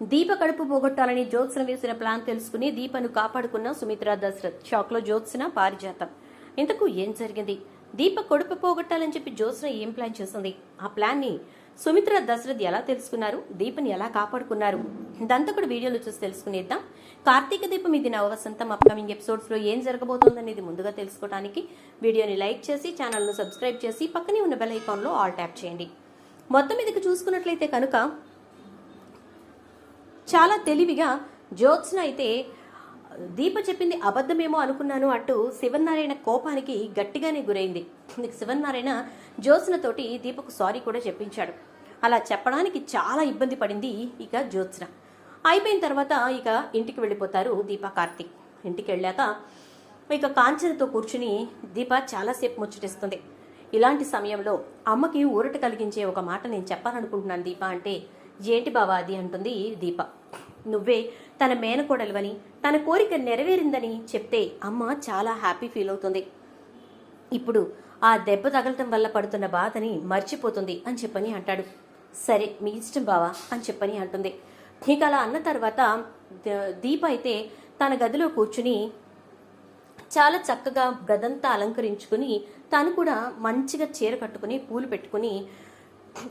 దీప కడుపు పోగొట్టాలని జ్యోత్స్న వేసిన ప్లాన్ తెలుసుకుని దీపను కాపాడుకున్న సుమిత్ర దశరథ్. షాక్లో పారిజాతం. ఇంతకు ఏం జరిగింది? దీప కడుపు పోగొట్టాలని చెప్పి జ్యోత్స్న ఏం ప్లాన్ చేసింది? ఆ ప్లాన్ని సుమిత్ర దశరథ్ ఎలా తెలుసుకున్నారు? దీపని ఎలా కాపాడుకున్నారు? దంతకుడు కూడా వీడియోలో చూసి తెలుసుకునేద్దాం. కార్తీక దీపం ఇది నవవసంతం అప్కమింగ్ ఎపిసోడ్స్లో ఏం జరగబోతోందనేది ముందుగా తెలుసుకోవడానికి వీడియోని లైక్ చేసి ఛానల్ను సబ్స్క్రైబ్ చేసి పక్కనే ఉన్న బెల్ ఐకాన్లో ఆల్ ట్యాప్ చేయండి. మొత్తం ఇదికి చూసుకున్నట్లయితే కనుక చాలా తెలివిగా జ్యోత్స్న అయితే దీప చెప్పింది అబద్ధమేమో అనుకున్నాను అంటూ శివనారాయణ కోపానికి గట్టిగానే గురైంది. శివనారాయణ జ్యోత్స్నతోటి దీపకు సారీ కూడా చెప్పించాడు. అలా చెప్పడానికి చాలా ఇబ్బంది పడింది ఇక జ్యోత్స్న. అయిపోయిన తర్వాత ఇక ఇంటికి వెళ్ళిపోతారు దీప కార్తీక్. ఇంటికి వెళ్ళాక ఇక కాంచనతో కూర్చుని దీప చాలాసేపు ముచ్చటిస్తుంది. ఇలాంటి సమయంలో అమ్మకి ఊరట కలిగించే ఒక మాట నేను చెప్పాలనుకుంటున్నాను దీప అంటే ఏంటి బావా అది అంటుంది దీప. నువ్వే తన మేనకోడలువని తన కోరిక నెరవేరిందని చెప్తే అమ్మ చాలా హ్యాపీ ఫీల్ అవుతుంది. ఇప్పుడు ఆ దెబ్బ తగలటం వల్ల పడుతున్న బాధని మర్చిపోతుంది అని చెప్పని అంటాడు. సరే మీ ఇష్టం బావా అని చెప్పని అంటుంది. నీకు అలా అన్న తర్వాత దీప అయితే తన గదిలో కూర్చుని చాలా చక్కగా గదంతా అలంకరించుకుని తను కూడా మంచిగా చీర కట్టుకుని పూలు పెట్టుకుని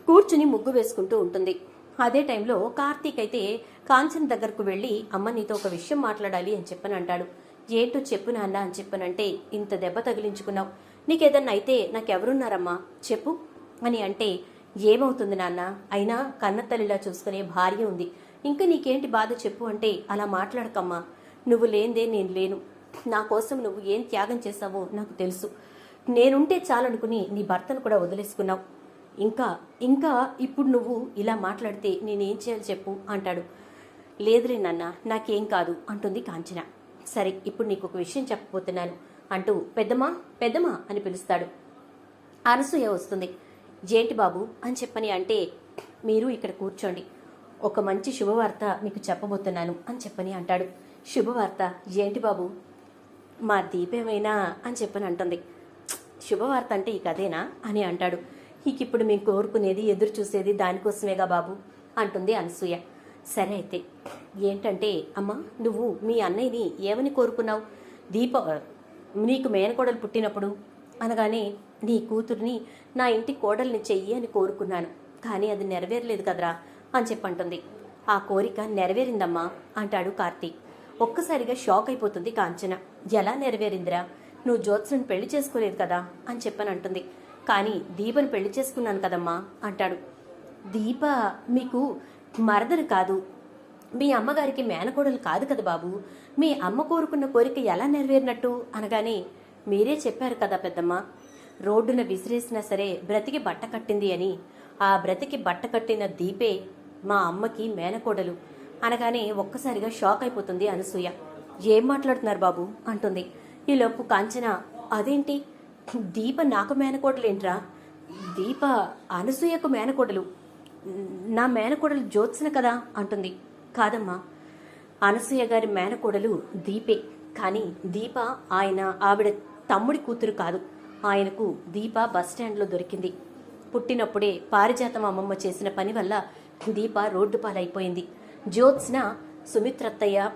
కూర్చుని ముగ్గు వేసుకుంటూ ఉంటుంది. అదే టైంలో కార్తీక్ అయితే కాంచన్ దగ్గరకు వెళ్ళి అమ్మ నీతో ఒక విషయం మాట్లాడాలి అని చెప్పని అంటాడు. ఏంటో చెప్పు నాన్న అని చెప్పనంటే ఇంత దెబ్బ తగిలించుకున్నావు. నీకేదన్నా అయితే నాకెవరున్నారమ్మా? చెప్పు అని అంటే ఏమవుతుంది నాన్న? అయినా కన్నతల్లిలా చూసుకునే భార్య ఉంది. ఇంకా నీకేంటి బాధ చెప్పు అంటే అలా మాట్లాడకమ్మా. నువ్వు లేందే నేను లేను. నా కోసం నువ్వు ఏం త్యాగం చేశావో నాకు తెలుసు. నేనుంటే చాలనుకుని నీ భర్తను కూడా వదిలేసుకున్నావు. ఇంకా ఇంకా ఇప్పుడు నువ్వు ఇలా మాట్లాడితే నేనేం చేయాలి చెప్పు అంటాడు. లేదులే నాన్న నాకేం కాదు అంటుంది కాంచన. సరే ఇప్పుడు నీకు ఒక విషయం చెప్పబోతున్నాను అంటూ పెద్దమా పెద్దమా అని పిలుస్తాడు. అనసూయ వస్తుంది. జేంటి బాబు? అని చెప్పని అంటే మీరు ఇక్కడ కూర్చోండి. ఒక మంచి శుభవార్త మీకు చెప్పబోతున్నాను అని చెప్పని అంటాడు. శుభవార్త? ఏంటి బాబు? మా దీపేమైనా అని చెప్పని అంటుంది. శుభవార్త అంటే ఈ కథేనా? అని అంటాడు. ఇక ఇప్పుడు మేము కోరుకునేది ఎదురు చూసేది దానికోసమేగా బాబు అంటుంది అనసూయ. సరే అయితే ఏంటంటే అమ్మా నువ్వు మీ అన్నయ్యని ఏమని కోరుకున్నావు? దీప నీకు మేనకోడలు పుట్టినప్పుడు? అనగానే నీ కూతుర్ని నా ఇంటి కోడల్ని చెయ్యి అని కోరుకున్నాను. కానీ అది నెరవేరలేదు కదరా అని చెప్పంటుంది. ఆ కోరిక నెరవేరిందమ్మా అంటాడు కార్తీక్. ఒక్కసారిగా షాక్ అయిపోతుంది కాంచన. ఎలా నెరవేరిందిరా? నువ్వు జ్యోత్సను పెళ్ళి చేసుకోలేదు కదా అని చెప్పని అంటుంది కానీ దీపని పెళ్ళి చేసుకున్నాను కదమ్మా అంటాడు. దీప మీకు మరదలు కాదు. మీ అమ్మగారికి మేనకోడలు కాదు కదా బాబు. మీ అమ్మ కోరుకున్న కోరిక ఎలా నెరవేరినట్టు అనగానే మీరే చెప్పారు కదా పెద్దమ్మ. రోడ్డున విసిరేసినా సరే బ్రతికి బట్ట కట్టింది అని. ఆ బ్రతికి బట్ట కట్టిన దీపే మా అమ్మకి మేనకోడలు అనగానే ఒక్కసారిగా షాక్ అయిపోతుంది అనసూయ. ఏం మాట్లాడుతున్నారు బాబు? అంటుంది. ఈలోపు కాంచన అదేంటి? దీప నాకు మేనకోడలేంట్రా? దీప అనసూయకు మేనకోడలు. నా మేనకోడలు జ్యోత్సన కదా అంటుంది. కాదమ్మా. అనసూయ గారి మేనకోడలు దీపే. కానీ దీప ఆయన ఆవిడ తమ్ముడి కూతురు కాదు. ఆయనకు దీప బస్ స్టాండ్లో దొరికింది. పుట్టినప్పుడే పారిజాతం అమ్మమ్మ చేసిన పని వల్ల దీప రోడ్డు పాలైపోయింది. జ్యోత్స్న సుమిత్రత్తయ్య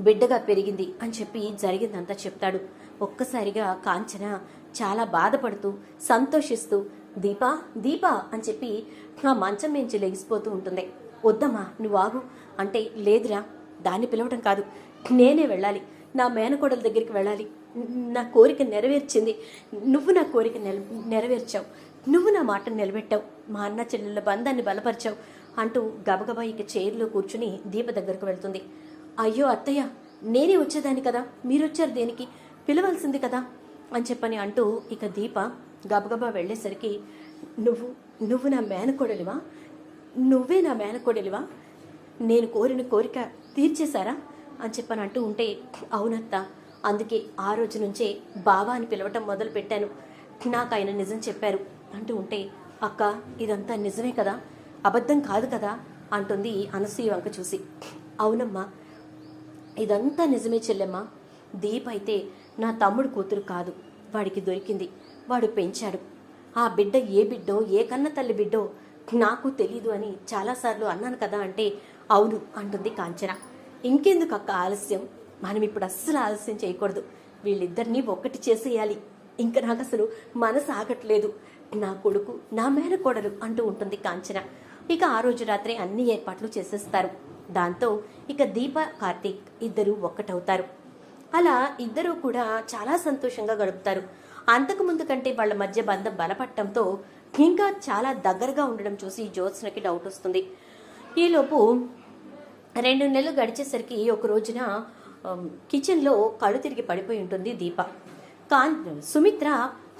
బిడ్డగా పెరిగింది అని చెప్పి జరిగిందంతా చెప్తాడు. ఒక్కసారిగా కాంచన చాలా బాధపడుతూ సంతోషిస్తూ దీపా దీపా అని చెప్పి ఆ మంచం నుంచి లెగిసిపోతూ ఉంటుంది. వద్దమ్మా నువ్వు ఆగు. అంటే లేదురా దాన్ని పిలవటం కాదు. నేనే వెళ్ళాలి. నా మేనకోడల దగ్గరికి వెళ్ళాలి. నా కోరిక నెరవేర్చింది. నువ్వు నా కోరిక నెల నెరవేర్చావు. నువ్వు నా మాటను నిలబెట్టావు. మా అన్న చెల్లెళ్ళ బంధాన్ని బలపరిచావు. అంటూ గబగబా ఇక చైర్లో కూర్చుని దీప దగ్గరకు వెళ్తుంది. అయ్యో అత్తయ్య నేనే వచ్చేదాన్ని కదా? మీరొచ్చారు దేనికి? పిలవాల్సింది కదా? అని చెప్పని అంటూ ఇక దీప గబగబా వెళ్ళేసరికి నువ్వు నువ్వు నా మేనకోడలివా? నువ్వే నా మేనకోడలివా? నేను కోరిన కోరిక తీర్చేశారా? అని చెప్పని అంటూ ఉంటే అవునత్త అందుకే ఆ రోజు నుంచే బావా అని పిలవటం మొదలు పెట్టాను నాకు ఆయన నిజం చెప్పారు. అంటూ ఉంటే అక్క ఇదంతా నిజమే కదా? అబద్ధం కాదు కదా? అంటుంది అనసూయ వంక చూసి. అవునమ్మా ఇదంతా నిజమే చెల్లెమ్మా. దీప్ అయితే నా తమ్ముడు కూతురు కాదు. వాడికి దొరికింది. వాడు పెంచాడు. ఆ బిడ్డ ఏ బిడ్డో ఏ కన్న తల్లి బిడ్డో నాకు తెలీదు అని చాలాసార్లు అన్నాను కదా అంటే అవును అంటుంది కాంచన. ఇంకెందుకు అక్క ఆలస్యం? మనం ఇప్పుడు అస్సలు ఆలస్యం చేయకూడదు. వీళ్ళిద్దరినీ ఒక్కటి చేసేయాలి. ఇంకా నాకు అసలు మనసు ఆగట్లేదు. నా కొడుకు నా మేనకోడలు అంటూ ఉంటుంది కాంచన. ఇక ఆ రోజు రాత్రి అన్ని ఏర్పాట్లు చేసేస్తారు. దాంతో ఇక దీప కార్తీక్ ఇద్దరు ఒక్కటవుతారు. అలా ఇద్దరూ కూడా చాలా సంతోషంగా గడుపుతారు. అంతకు ముందు కంటే వాళ్ళ మధ్య బంధం బలపడటంతో ఇంకా చాలా దగ్గరగా ఉండడం చూసి జ్యోత్స్నకి డౌట్ వస్తుంది. ఈలోపు రెండు నెలలు గడిచేసరికి ఒక రోజున కిచెన్లో కళ్ళు తిరిగి పడిపోయి ఉంటుంది దీప. కాన్ సుమిత్ర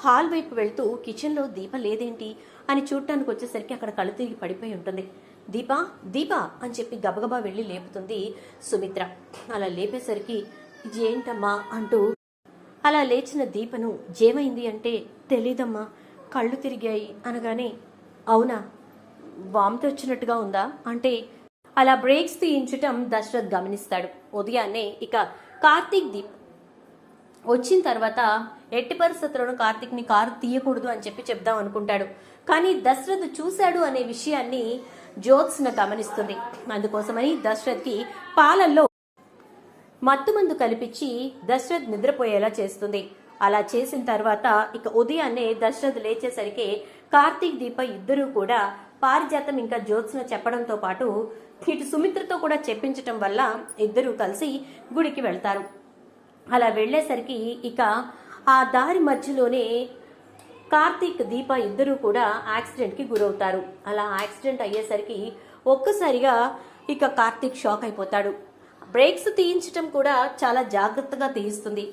హాల్ వైపు వెళ్తూ కిచెన్లో దీప లేదేంటి? అని చూడటానికి వచ్చేసరికి అక్కడ కళ్ళు తిరిగి పడిపోయి ఉంటుంది. దీప దీప అని చెప్పి గబగబా వెళ్ళి లేపుతుంది సుమిత్ర. అలా లేపేసరికి "ఇది ఏంటమ్మా అంటూ అలా లేచిన దీపను జేమైంది అంటే తెలీదమ్మా. కళ్ళు తిరిగాయి అనగానే అవునా వామితి వచ్చినట్టుగా ఉందా? అంటే అలా బ్రేక్స్ తీయించటం దశరథ్ గమనిస్తాడు. ఉదయాన్నే ఇక కార్తీక్ దీప్ వచ్చిన తర్వాత ఎట్టి పరిస్థితుల్లోనూ కార్తిక్ని కారు తీయకూడదు అని చెప్పి చెప్దాం అనుకుంటాడు. కానీ దశరథ్ చూశాడు అనే విషయాన్ని జ్యోత్స్న గమనిస్తుంది. అందుకోసమని దశరథ్కి పాలల్లో మత్తుమందు కల్పించి దశరథ్ నిద్రపోయేలా చేస్తుంది. అలా చేసిన తర్వాత ఇక ఉదయాన్నే దశరథ్ లేచేసరికి కార్తీక్ దీప ఇద్దరూ కూడా పారిజాతం ఇంకా జ్యోత్స్న చెప్పడంతో పాటు ఇటు సుమిత్రతో కూడా చెప్పించటం వల్ల ఇద్దరూ కలిసి గుడికి వెళ్తారు. అలా వెళ్ళేసరికి ఇక ఆ దారి మధ్యలోనే కార్తీక్ దీప ఇద్దరూ కూడా యాక్సిడెంట్కి గురవుతారు. అలా యాక్సిడెంట్ అయ్యేసరికి ఒక్కసారిగా ఇక కార్తీక్ షాక్ అయిపోతాడు. బ్రేక్స్ తీయించటం కూడా చాలా జాగ్రత్తగా తీయిస్తుంది.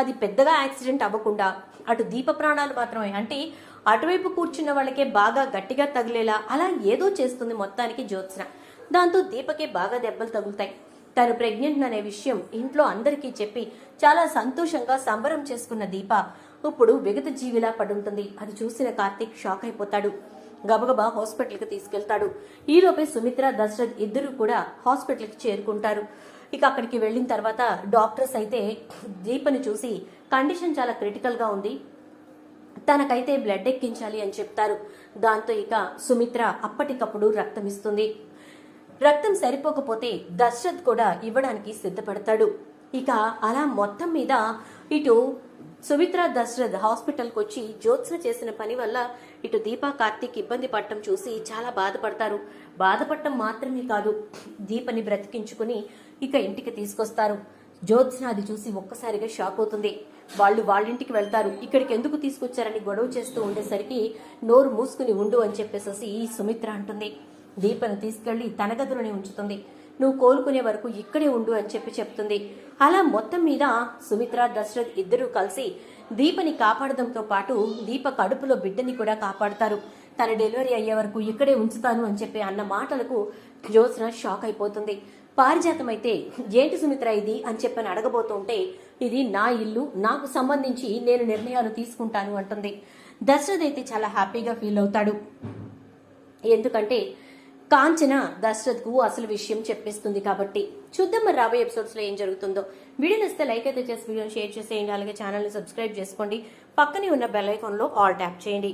అది పెద్దగా యాక్సిడెంట్ అవ్వకుండా అటు దీప ప్రాణాలు మాత్రమే అంటే అటువైపు కూర్చున్న వాళ్ళకే బాగా గట్టిగా తగిలేలా అలా ఏదో చేస్తుంది మొత్తానికి జ్యోత్స్న. దాంతో దీపకే బాగా దెబ్బలు తగులుతాయి. తను ప్రెగ్నెంట్ అనే విషయం ఇంట్లో అందరికీ చెప్పి చాలా సంతోషంగా సంబరం చేసుకున్న దీప ఇప్పుడు విగత జీవిలా పడుంటుంది. అది చూసిన కార్తీక్ షాక్ అయిపోతాడు. గబగబా హాస్పిటల్కి తీసుకెళ్తాడు. ఈలోపే సుమిత్ర దశరథ్ ఇద్దరు కూడా హాస్పిటల్కి చేరుకుంటారు. ఇక అక్కడికి వెళ్ళిన తర్వాత డాక్టర్స్ అయితే దీపని చూసి కండిషన్ చాలా క్రిటికల్గా ఉంది. తనకైతే బ్లడ్ ఎక్కించాలి అని చెప్తారు. దాంతో ఇక సుమిత్ర అప్పటికప్పుడు రక్తం ఇస్తుంది రక్తం సరిపోకపోతే దశరథ్ కూడా ఇవ్వడానికి సిద్ధపడతాడు. ఇక అలా మొత్తం మీద ఇటు సుమిత్ర దశరథ్ హాస్పిటల్కి వచ్చి జ్యోత్స్న చేసిన పని వల్ల ఇటు దీపా కార్తీక్ ఇబ్బంది పడటం చూసి చాలా బాధపడతారు. బాధపడటం మాత్రమే కాదు దీపని బ్రతికించుకుని ఇక ఇంటికి తీసుకొస్తారు. జ్యోత్స్న అది చూసి ఒక్కసారిగా షాక్ అవుతుంది. వాళ్ళు వాళ్ళింటికి వెళ్తారు. ఇక్కడికి ఎందుకు తీసుకొచ్చారని గొడవ చేస్తూ ఉండేసరికి నోరు మూసుకుని ఉండు అని చెప్పేసి ఈ సుమిత్ర అంటుంది. దీపను తీసుకెళ్ళి తన గదిలోనే ఉంచుతుంది. నువ్వు కోలుకునే వరకు ఇక్కడే ఉండు అని చెప్పి చెప్తుంది. అలా మొత్తం మీద సుమిత్ర దశరథ్ ఇద్దరూ కలిసి దీపని కాపాడడంతో పాటు దీప కడుపులో బిడ్డని కూడా కాపాడతారు. తన డెలివరీ అయ్యే వరకు ఇక్కడే ఉంచుతాను అని చెప్పి అన్న మాటలకు జ్యోత్స్న షాక్ అయిపోతుంది. పారిజాతం అయితే ఏంటి సుమిత్ర ఇది అని చెప్పని అడగబోతుంటే ఇది నా ఇల్లు నాకు సంబంధించి నేను నిర్ణయాలు తీసుకుంటాను అంటుంది. దశరథ్ అయితే చాలా హ్యాపీగా ఫీల్ అవుతాడు. ఎందుకంటే కాంచన దశరథ్కు అసలు విషయం చెప్పేస్తుంది కాబట్టి చూద్దాం మరి రాబోయే ఎపిసోడ్స్లో ఏం జరుగుతుందో. వీడియో నచ్చితే లైక్ అయితే చేసి వీడియోని షేర్ చేసేయండి. అలాగే ఛానల్ని సబ్స్క్రైబ్ చేసుకోండి. పక్కనే ఉన్న బెల్ ఐకాన్లో ఆల్ ట్యాప్ చేయండి.